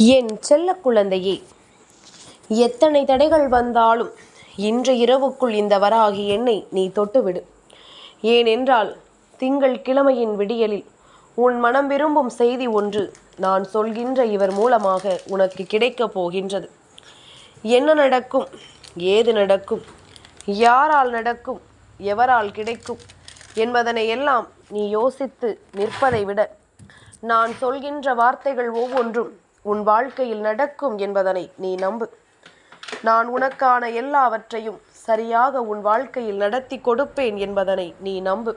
என் செல்ல குழந்தையே எத்தனை தடைகள் வந்தாலும் இன்று இரவுக்குள் இந்த வராகி என்னை நீ தொட்டுவிடு. ஏனென்றால் திங்கள் கிழமையின் விடியலில் உன் மனம் விரும்பும் செய்தி ஒன்று நான் சொல்கின்ற இவர் மூலமாக உனக்கு கிடைக்கப் போகின்றது. என்ன நடக்கும் ஏது நடக்கும் யாரால் நடக்கும் எவரால் கிடைக்கும் என்பதனை எல்லாம் நீ யோசித்து நிற்பதை விட நான் சொல்கின்ற வார்த்தைகள் ஒவ்வொன்றும் உன் வாழ்க்கையில் நடக்கும் என்பதனை நீ நம்பு. நான் உனக்கான எல்லாவற்றையும் சரியாக உன் வாழ்க்கையில் நடத்தி கொடுப்பேன் என்பதனை நீ நம்பு.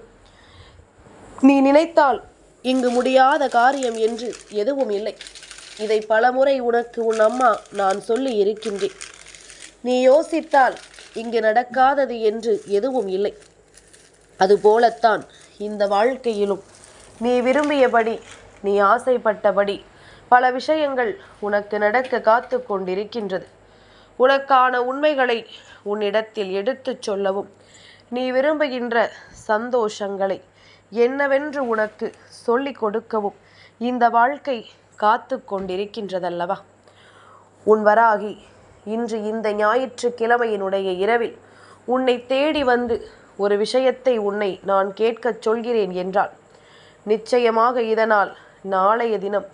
நீ நினைத்தால் இங்கு முடியாத காரியம் என்று எதுவும் இல்லை. இதை பலமுறை உனக்கு உன் அம்மா நான் சொல்லி இருக்கின்றேன். நீ யோசித்தால் இங்கு நடக்காதது என்று எதுவும் இல்லை. அதுபோலத்தான் இந்த வாழ்க்கையிலும். நீ விரும்பியபடி நீ ஆசைப்பட்டபடி பல விஷயங்கள் உனக்கு நடக்க காத்து கொண்டிருக்கின்றது. உனக்கான உண்மைகளை உன்னிடத்தில் எடுத்துச் சொல்லவும். நீ விரும்புகின்ற சந்தோஷங்களை என்னவென்று உனக்கு சொல்லிக் கொடுக்கவும். இந்த வாழ்க்கை காத்து கொண்டிருக்கின்றதல்லவா? உன் வராகி இன்று இந்த ஞாயிற்றுக்கிழமையினுடைய இரவில் உன்னை தேடி வந்து ஒரு விஷயத்தை உன்னை நான் கேட்கச் சொல்கிறேன் என்றால் நிச்சயமாக இதனால் நாளைய தினம்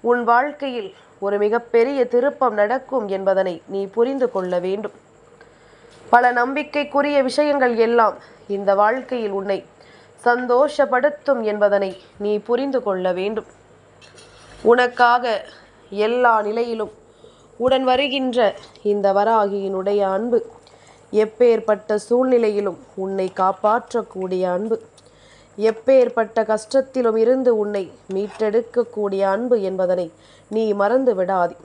உன் வாழ்க்கையில் ஒரு மிகப்பெரிய திருப்பம் நடக்கும் என்பதனை நீ புரிந்து கொள்ள வேண்டும். பல நம்பிக்கைக்குரிய விஷயங்கள் எல்லாம் இந்த வாழ்க்கையில் உன்னை சந்தோஷப்படுத்தும் என்பதனை நீ புரிந்து கொள்ள வேண்டும். உனக்காக எல்லா நிலையிலும் உடன் வருகின்ற இந்த வராகியினுடைய அன்பு எப்பேற்பட்ட சூழ்நிலையிலும் உன்னை காப்பாற்றக்கூடிய அன்பு. எப்பேற்பட்ட கஷ்டத்திலும் இருந்து உன்னை மீட்டெடுக்கக்கூடிய அன்பு என்பதனை நீ மறந்து விடாதி.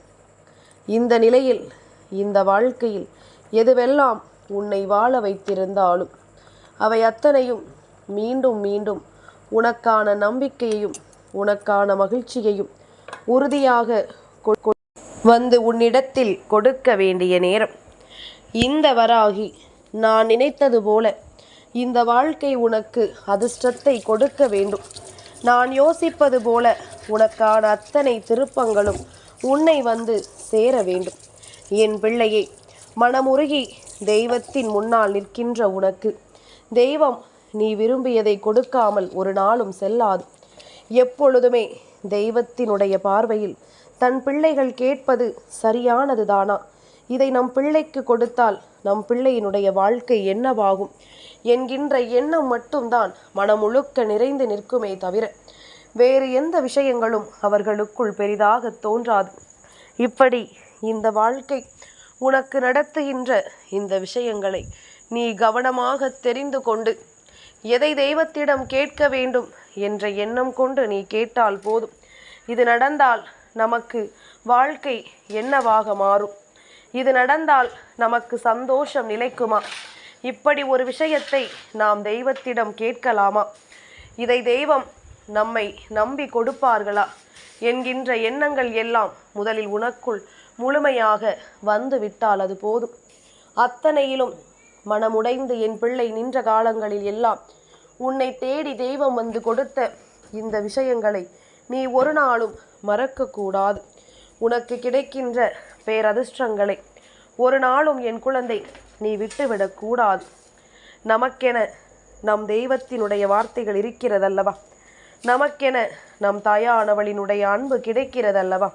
இந்த நிலையில் இந்த வாழ்க்கையில் எதுவெல்லாம் உன்னை வாழ வைத்திருந்தாலும் அவை அத்தனையும் மீண்டும் மீண்டும் உனக்கான நம்பிக்கையையும் உனக்கான மகிழ்ச்சியையும் உறுதியாக கொ- கொ- வந்து உன்னிடத்தில் கொடுக்க வேண்டிய நேரம். இந்த வராகி நான் நினைத்தது போல இந்த வாழ்க்கை உனக்கு அதிர்ஷ்டத்தை கொடுக்க வேண்டும். நான் யோசிப்பது போல உனக்கான அத்தனை திருப்பங்களும் உன்னை வந்து சேர வேண்டும். என் பிள்ளையை மனமுருகி தெய்வத்தின் முன்னால் நிற்கின்ற உனக்கு. தெய்வம் நீ விரும்பியதை கொடுக்காமல் ஒரு நாளும் செல்லாது. எப்பொழுதுமே தெய்வத்தினுடைய பார்வையில் தன் பிள்ளைகள் கேட்பது சரியானதுதானா? இதை நம் பிள்ளைக்கு கொடுத்தால் நம் பிள்ளையினுடைய வாழ்க்கை என்னவாகும்? என்கின்ற எண்ணம் மட்டும்தான் மனமுழுக்க நிறைந்து நிற்குமே தவிர வேறு எந்த விஷயங்களும் அவர்களுக்குள் பெரிதாக தோன்றாது. இப்படி இந்த வாழ்க்கை உனக்கு நடத்துகின்ற இந்த விஷயங்களை நீ கவனமாக தெரிந்து கொண்டு எதை தெய்வத்திடம் கேட்க வேண்டும்? என்ற எண்ணம் கொண்டு நீ கேட்டால் போதும். இது நடந்தால் நமக்கு வாழ்க்கை என்னவாக மாறும்? இது நடந்தால் நமக்கு சந்தோஷம் நிலைக்குமா? இப்படி ஒரு விஷயத்தை நாம் தெய்வத்திடம் கேட்கலாமா? இதை தெய்வம் நம்மை நம்பி கொடுப்பார்களா? என்கின்ற எண்ணங்கள் எல்லாம் முதலில் உனக்குள் முழுமையாக வந்து விட்டால் அது போதும். அத்தனையிலும் மனமுடைந்து என் பிள்ளை நின்ற காலங்களில் எல்லாம் உன்னை தேடி தெய்வம் வந்து கொடுத்த இந்த விஷயங்களை நீ ஒரு நாளும் மறக்கக்கூடாது. உனக்கு கிடைக்கின்ற பேரதிர்ஷ்டங்களை ஒரு நாளும் என் குழந்தை நீ விட்டுவிடக்கூடாது நமக்கென நம் தெய்வத்தினுடைய வார்த்தைகள் இருக்கிறதல்லவா? நமக்கென நம் தாயானவளினுடைய அன்பு கிடைக்கிறதல்லவா?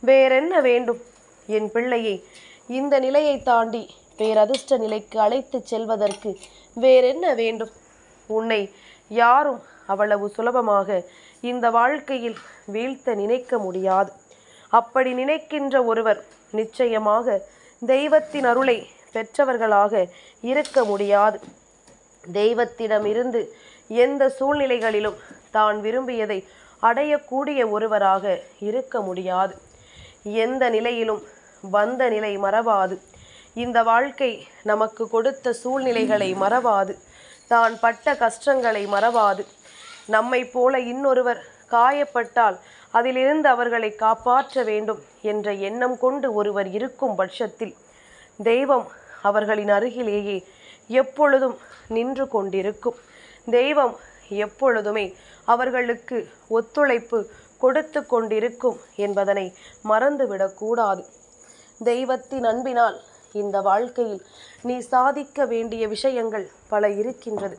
வேறென்ன வேண்டும்? என் பிள்ளையை இந்த நிலையை தாண்டி பேரதிர்ஷ்ட நிலைக்கு அழைத்துச் செல்வதற்கு வேறென்ன வேண்டும்? உன்னை யாரும் அவ்வளவு சுலபமாக இந்த வாழ்க்கையில் வீழ்த்த நினைக்க முடியாது. அப்படி நினைக்கின்ற ஒருவர் நிச்சயமாக தெய்வத்தின் அருளை பெற்றவர்களாக இருக்க முடியாது. தெய்வத்திடமிருந்து எந்த சூழ்நிலைகளிலும் தான் விரும்பியதை அடையக்கூடிய ஒருவராக இருக்க முடியாது. எந்த நிலையிலும் வந்த நிலை மறவாது. இந்த வாழ்க்கை நமக்கு கொடுத்த சூழ்நிலைகளை மறவாது. தான் பட்ட கஷ்டங்களை மறவாது. நம்மை போல இன்னொருவர் காயப்பட்டால் அதிலிருந்து அவர்களை காப்பாற்ற வேண்டும் என்ற எண்ணம் கொண்டு ஒருவர் இருக்கும் பட்சத்தில் தெய்வம் அவர்களின் அருகிலேயே எப்பொழுதும் நின்று கொண்டிருக்கும். தெய்வம் எப்பொழுதுமே அவர்களுக்கு ஒத்துழைப்பு கொடுத்து கொண்டிருக்கும் என்பதனை மறந்துவிடக்கூடாது தெய்வத்தின் அன்பினால் இந்த வாழ்க்கையில் நீ சாதிக்க வேண்டிய விஷயங்கள் பல இருக்கின்றது.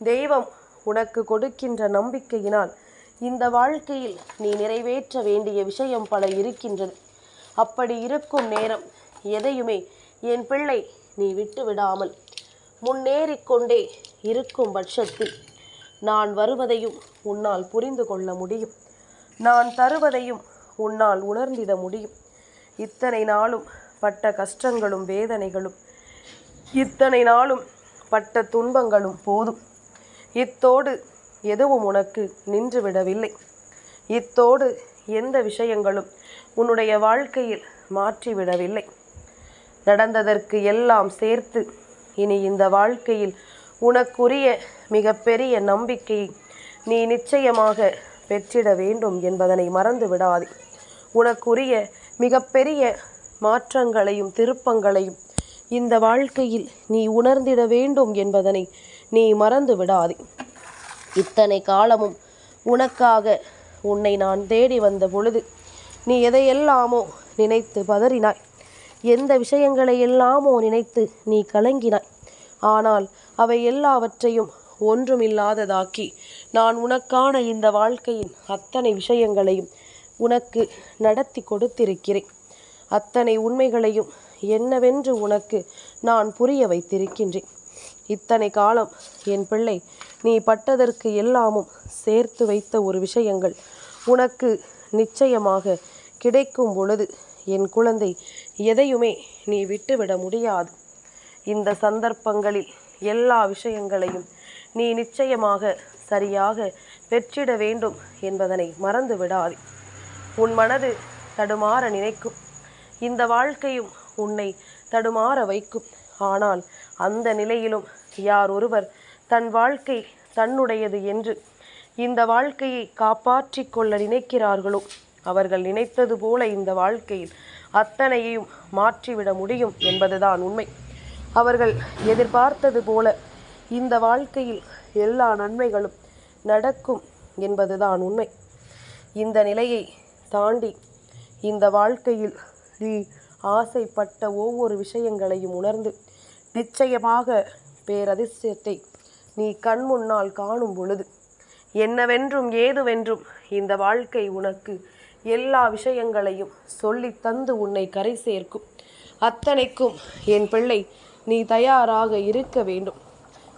தெய்வம் உனக்கு கொடுக்கின்ற நம்பிக்கையினால் இந்த வாழ்க்கையில் நீ நிறைவேற்ற வேண்டிய விஷயம் பல இருக்கின்றது. அப்படி இருக்கும் நேரம் எதையுமே என் பிள்ளை நீ விட்டு விடாமல் முன்னேறிக்கொண்டே இருக்கும் பட்சத்தில் நான் வருவதையும் உன்னால் புரிந்து கொள்ள முடியும். நான் தருவதையும் உன்னால் உணர்ந்திட முடியும். இத்தனை நாளும் பட்ட கஷ்டங்களும் வேதனைகளும் இத்தனை நாளும் பட்ட துன்பங்களும் போதும். இத்தோடு எதுவும் உனக்கு நின்றுவிடவில்லை. இத்தோடு எந்த விஷயங்களும் உன்னுடைய வாழ்க்கையில் மாற்றிவிடவில்லை. நடந்ததற்கு எல்லாம் சேர்த்து இனி இந்த வாழ்க்கையில் உனக்குரிய மிகப்பெரிய நம்பிக்கையை நீ நிச்சயமாக பெற்றிட வேண்டும் என்பதனை மறந்து விடாதே உனக்குரிய மிகப்பெரிய மாற்றங்களையும் திருப்பங்களையும் இந்த வாழ்க்கையில் நீ உணர்ந்திட வேண்டும் என்பதனை நீ மறந்து விடாதே இத்தனை காலமும் உனக்காக உன்னை நான் தேடி வந்த பொழுது நீ எதையெல்லாமோ நினைத்து பதறினாய். எந்த விஷயங்களை எல்லாமோ நினைத்து நீ கலங்கினாய். ஆனால் அவை எல்லாவற்றையும் ஒன்றுமில்லாததாக்கி நான் உனக்கான இந்த வாழ்க்கையின் அத்தனை விஷயங்களையும் உனக்கு நடத்தி கொடுத்திருக்கிறேன். அத்தனை உண்மைகளையும் என்னவென்று உனக்கு நான் புரிய வைத்திருக்கின்றேன். இத்தனை காலம் என் பிள்ளை நீ பட்டதற்கு எல்லாமும் சேர்த்து வைத்த ஒரு விஷயங்கள். உனக்கு நிச்சயமாக கிடைக்கும் பொழுது என் குழந்தை எதையுமே நீ விட்டுவிட முடியாது. இந்த சந்தர்ப்பங்களில் எல்லா விஷயங்களையும் நீ நிச்சயமாக சரியாக பெற்றிட வேண்டும் என்பதனை மறந்து விடாதே. உன் மனது தடுமாற நினைக்கும். இந்த வாழ்க்கையும் உன்னை தடுமாற வைக்கும். ஆனால் அந்த நிலையிலும் யார் ஒருவர் தன் வாழ்க்கை தன்னுடையது என்று இந்த வாழ்க்கையை காப்பாற்றிக் கொள்ள நினைக்கிறார்களோ? அவர்கள் நினைத்தது போல இந்த வாழ்க்கையில் அத்தனையையும் மாற்றிவிட முடியும் என்பதுதான் உண்மை. அவர்கள் எதிர்பார்த்தது போல இந்த வாழ்க்கையில் எல்லா நன்மைகளும் நடக்கும் என்பதுதான் உண்மை. இந்த நிலையை தாண்டி இந்த வாழ்க்கையில் நீ ஆசைப்பட்ட ஒவ்வொரு விஷயங்களையும் உணர்ந்து நிச்சயமாக பேரதிசயத்தை நீ கண் முன்னால் காணும் பொழுது என்னவென்றும் ஏதுவென்றும் இந்த வாழ்க்கை உனக்கு எல்லா விஷயங்களையும் சொல்லி தந்து உன்னை கரை சேர்க்கும். அத்தனைக்கும் என் பிள்ளை நீ தயாராக இருக்க வேண்டும்.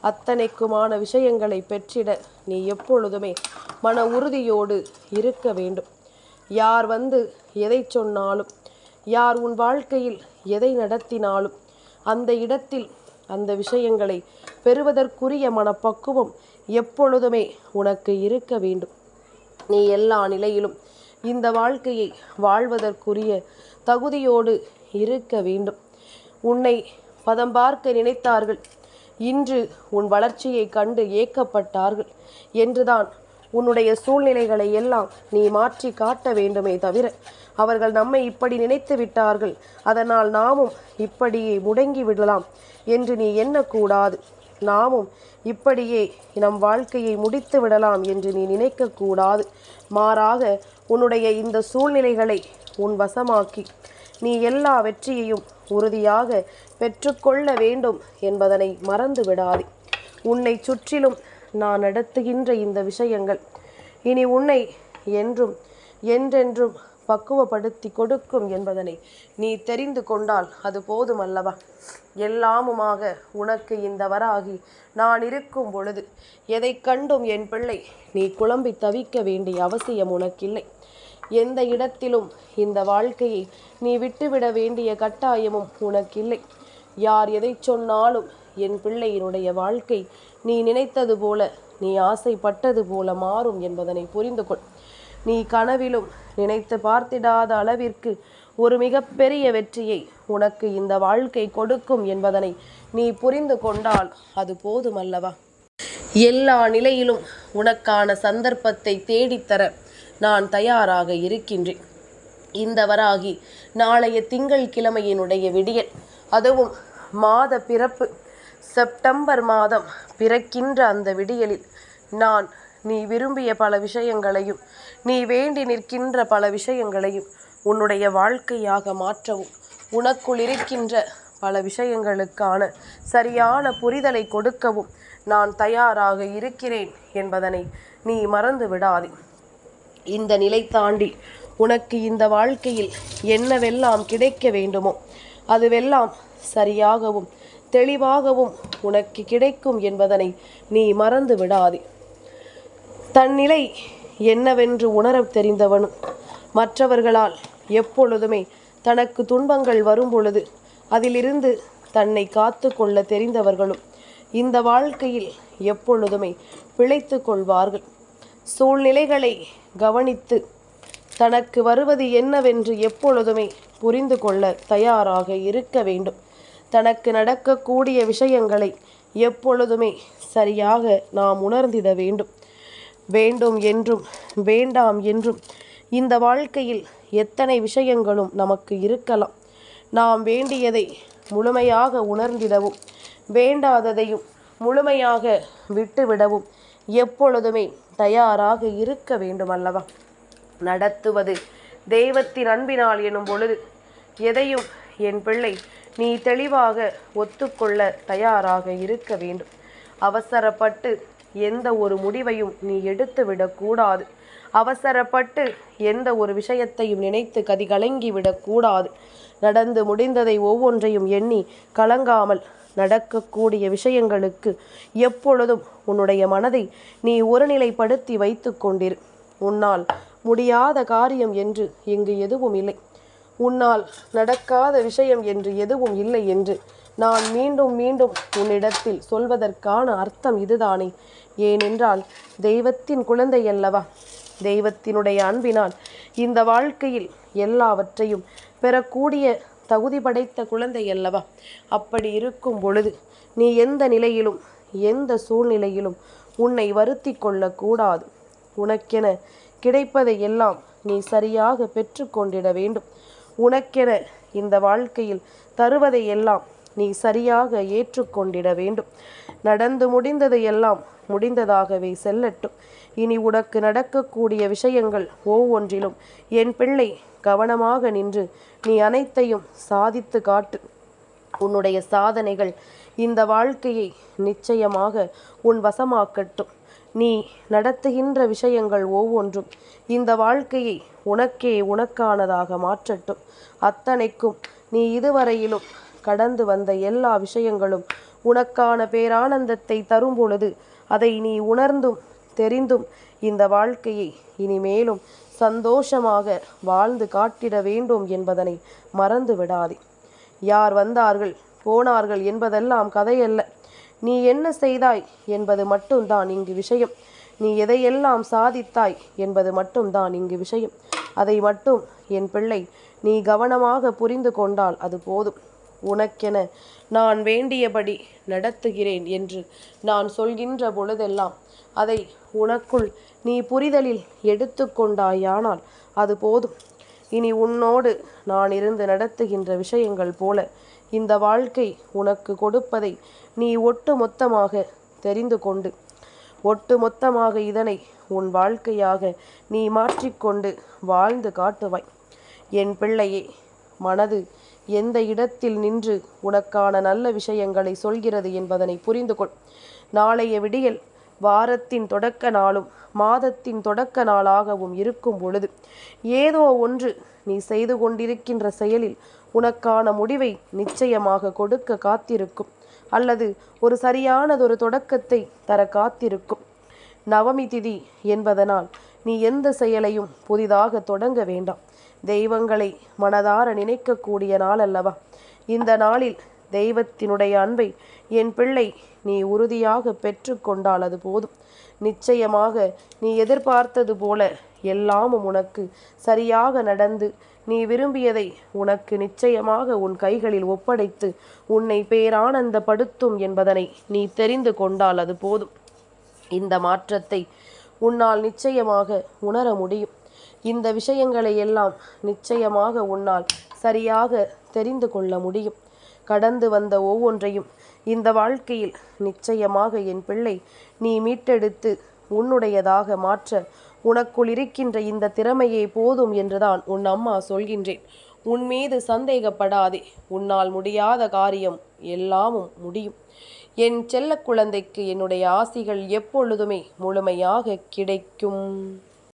அத்தனைக்குமான விஷயங்களை பெற்றிட நீ எப்பொழுதுமே மன உறுதியோடு இருக்க வேண்டும். யார் வந்து எதை சொன்னாலும் யார் உன் வாழ்க்கையில் எதை நடத்தினாலும் அந்த இடத்தில் அந்த விஷயங்களை பெறுவதற்குரிய மனப்பக்குவம் எப்பொழுதுமே உனக்கு இருக்க வேண்டும். நீ எல்லா நிலையிலும் இந்த வாழ்க்கையை வாழ்வதற்குரிய தகுதியோடு இருக்க வேண்டும். உன்னை பதம் பார்க்க நினைத்தார்கள். இன்று உன் வளர்ச்சியை கண்டு ஏக்கப்பட்டார்கள் என்றுதான் உன்னுடைய சூழ்நிலைகளை எல்லாம் நீ மாற்றி காட்ட வேண்டுமே தவிர அவர்கள் நம்மை இப்படி நினைத்து விட்டார்கள். அதனால் நாமும் இப்படியே முடங்கி விடலாம் என்று நீ எண்ணக்கூடாது. நாமும் இப்படியே நம் வாழ்க்கையை முடித்து விடலாம் என்று நீ நினைக்கக்கூடாது. மாறாக உன்னுடைய இந்த சூழ்நிலைகளை உன் வசமாக்கி நீ எல்லா வெற்றியையும் உறுதியாக பெற்றுக்கொள்ள வேண்டும் என்பதனை மறந்து விடாதே. உன்னை சுற்றிலும் நான் நடத்துகின்ற இந்த விஷயங்கள் இனி உன்னை என்றும் என்றென்றும் பக்குவப்படுத்தி கொடுக்கும் என்பதனை நீ தெரிந்து கொண்டால் அது போதுமல்லவா? எல்லாமுமாக உனக்கு இந்த வராகி நான் இருக்கும் பொழுது எதை கண்டும் என் பிள்ளை? நீ குழம்பி தவிக்க வேண்டிய அவசியம் உனக்கில்லை. எந்த இடத்திலும் இந்த வாழ்க்கையை நீ விட்டுவிட வேண்டிய கட்டாயமும் உனக்கில்லை. யார் எதை சொன்னாலும் என் பிள்ளையினுடைய வாழ்க்கை நீ நினைத்தது போல நீ ஆசைப்பட்டது போல மாறும் என்பதனை புரிந்து கொள் நீ கனவிலும் நினைத்து பார்த்திடாத அளவிற்கு ஒரு மிகப்பெரிய வெற்றியை உனக்கு இந்த வாழ்க்கை கொடுக்கும் என்பதனை நீ புரிந்து கொண்டால் அது போதுமல்லவா? எல்லா நிலையிலும் உனக்கான சந்தர்ப்பத்தை தேடித்தர நான் தயாராக இருக்கின்றேன். இந்த வராகி நாளைய திங்கள் கிழமையினுடைய விடியல். அதுவும் மாத பிறப்பு. செப்டம்பர் மாதம் பிறக்கின்ற அந்த விடியலில் நான் நீ விரும்பிய பல விஷயங்களையும் நீ வேண்டி நிற்கின்ற பல விஷயங்களையும் உன்னுடைய வாழ்க்கையாக மாற்றவும். உனக்குள் இருக்கின்ற பல விஷயங்களுக்கான சரியான புரிதலை கொடுக்கவும் நான் தயாராக இருக்கிறேன் என்பதனை நீ மறந்து விடாதே. இந்த நிலை தாண்டி உனக்கு இந்த வாழ்க்கையில் என்னவெல்லாம் கிடைக்க வேண்டுமோ அதுவெல்லாம் சரியாகவும் தெளிவாகவும் உனக்கு கிடைக்கும் என்பதனை நீ மறந்து விடாதே. தன் நிலை என்னவென்று உணர தெரிந்தவனும் மற்றவர்களால் எப்பொழுதுமே தனக்கு துன்பங்கள் வரும்பொழுது அதிலிருந்து தன்னை காத்து கொள்ள தெரிந்தவர்களும் இந்த வாழ்க்கையில் எப்பொழுதுமே பிழைத்து கொள்வார்கள். சூழ்நிலைகளை கவனித்து தனக்கு வருவது என்னவென்று எப்பொழுதுமே புரிந்து கொள்ள தயாராக இருக்க வேண்டும். தனக்கு நடக்கக்கூடிய விஷயங்களை எப்பொழுதுமே சரியாக நாம் உணர்ந்திட வேண்டும். வேண்டும் என்றும் வேண்டாம் என்றும். இந்த வாழ்க்கையில் எத்தனை விஷயங்களும் நமக்கு இருக்கலாம். நாம் வேண்டியதை முழுமையாக உணர்ந்திடவும் வேண்டாததையும் முழுமையாக விட்டுவிடவும் எப்பொழுதுமே தயாராக இருக்க வேண்டும் அல்லவா நடத்துவது தெய்வத்தின் அன்பினால் எனும் பொழுது எதையும் என் பிள்ளை நீ தெளிவாக ஒத்துக்கொள்ள தயாராக இருக்க வேண்டும். அவசரப்பட்டு எந்த ஒரு முடிவையும் நீ எடுத்து விடக்கூடாது. அவசரப்பட்டு எந்த ஒரு விஷயத்தையும் நினைத்து கதி கலங்கி விடக்கூடாது. நடந்து முடிந்ததை ஒவ்வொன்றையும் எண்ணி கலங்காமல் நடக்கக்கூடிய விஷயங்களுக்கு எப்பொழுதும் உன்னுடைய மனதை நீ ஒருநிலைப்படுத்தி வைத்து கொண்டிரு. உன்னால் முடியாத காரியம் என்று இங்கு எதுவும் இல்லை. உன்னால் நடக்காத விஷயம் என்று எதுவும் இல்லை என்று நான் மீண்டும் மீண்டும் உன்னிடத்தில் சொல்வதற்கான அர்த்தம் இதுதானே? ஏனென்றால் தெய்வத்தின் குழந்தை அல்லவா? தெய்வத்தினுடைய அன்பினால் இந்த வாழ்க்கையில் எல்லாவற்றையும் பெறக்கூடிய தகுதி படைத்த குழந்தை அல்லவா? அப்படி இருக்கும் பொழுது நீ எந்த நிலையிலும் எந்த சூழ்நிலையிலும் உன்னை வருத்தி கொள்ளக்கூடாது. உனக்கென கிடைப்பதை எல்லாம் நீ சரியாக பெற்றுக்கொண்டிட வேண்டும். உனக்கென இந்த வாழ்க்கையில் தருவதை எல்லாம் நீ சரியாக ஏற்றுக்கொண்டிட வேண்டும். நடந்து முடிந்ததை எல்லாம் முடிந்ததாகவே செல்லட்டும். இனி உனக்கு நடக்கக்கூடிய விஷயங்கள் ஒவ்வொன்றிலும் என் பிள்ளை கவனமாக நின்று நீ அனைத்தையும் சாதித்து காட்டு. உன்னுடைய சாதனைகள் இந்த வாழ்க்கையை நிச்சயமாக உன் வசமாக்கட்டும். நீ நடத்துகின்ற விஷயங்கள் ஒவ்வொன்றும் இந்த வாழ்க்கையை உனக்கே உனக்கானதாக மாற்றட்டும். அத்தனைக்கும் நீ இதுவரையிலும் கடந்து வந்த எல்லா விஷயங்களும் உனக்கான பேரானந்தத்தை தரும் பொழுது அதை நீ உணர்ந்தும் தெரிந்தும் இந்த வாழ்க்கையை இனிமேலும் சந்தோஷமாக வாழ்ந்து காட்டிட வேண்டும் என்பதனை மறந்து விடாதே. யார் வந்தார்கள் போனார்கள் என்பதெல்லாம் கதையல்ல. நீ என்ன செய்தாய் என்பது மட்டும்தான் இங்கு விஷயம். நீ எதையெல்லாம் சாதித்தாய் என்பது மட்டும்தான் இங்கு விஷயம். அதை மட்டும் என் பிள்ளை நீ கவனமாக புரிந்து கொண்டால் அது போதும். உனக்கென நான் வேண்டியபடி நடத்துகிறேன் என்று நான் சொல்கின்ற பொழுதெல்லாம் அதை உனக்குள் நீ புரிதலில் எடுத்துக்கொண்டாயானால் அது போதும். இனி உன்னோடு நான் இருந்து நடத்துகின்ற விஷயங்கள் போல இந்த வாழ்க்கை உனக்கு கொடுப்பதை நீ ஒட்டு மொத்தமாக தெரிந்து கொண்டு ஒட்டு மொத்தமாக இதனை உன் வாழ்க்கையாக நீ மாற்றிக்கொண்டு வாழ்ந்து காட்டுவாய். என் பிள்ளையே மனது எந்த இடத்தில் நின்று உனக்கான நல்ல விஷயங்களை சொல்கிறது என்பதனை புரிந்து கொள். நாளைய விடியல் வாரத்தின் தொடக்க நாளும் மாதத்தின் தொடக்க நாளாகவும் இருக்கும் பொழுது ஏதோ ஒன்று நீ செய்து கொண்டிருக்கின்ற செயலில் உனக்கான முடிவை நிச்சயமாக கொடுக்க காத்திருக்கும் அல்லது ஒரு சரியானதொரு தொடக்கத்தை தர காத்திருக்கும். நவமி திதி என்பதனால் நீ எந்த செயலையும் புதிதாக தொடங்க வேண்டாம். தெய்வங்களை மனதார நினைக்கக்கூடிய நாள் அல்லவா இந்த நாளில் தெய்வத்தினுடைய அன்பை என் பிள்ளை நீ உறுதியாக பெற்றுக்கொண்டால் அது போதும். நிச்சயமாக நீ எதிர்பார்த்தது போல எல்லாமும் உனக்கு சரியாக நடந்து நீ விரும்பியதை உனக்கு நிச்சயமாக உன் கைகளில் ஒப்படைத்து உன்னை பேரானந்தப்படுத்தும் என்பதனை நீ தெரிந்து கொண்டால் அது போதும். இந்த மாற்றத்தை உன்னால் நிச்சயமாக உணர முடியும். இந்த விஷயங்களை எல்லாம் நிச்சயமாக உன்னால் சரியாக தெரிந்து கொள்ள முடியும். கடந்து வந்த ஒவ்வொன்றையும் இந்த வாழ்க்கையில் நிச்சயமாக என் பிள்ளை நீ மீட்டெடுத்து உன்னுடையதாக மாற்ற உனக்குள் இருக்கின்ற இந்த திறமையே போதும் என்றுதான் உன் அம்மா சொல்கின்றேன். உன் மீது சந்தேகப்படாதே. உன்னால் முடியாத காரியம் எல்லாமும் முடியும். என் செல்ல குழந்தைக்கு என்னுடைய ஆசிகள் எப்பொழுதுமே முழுமையாக கிடைக்கும்.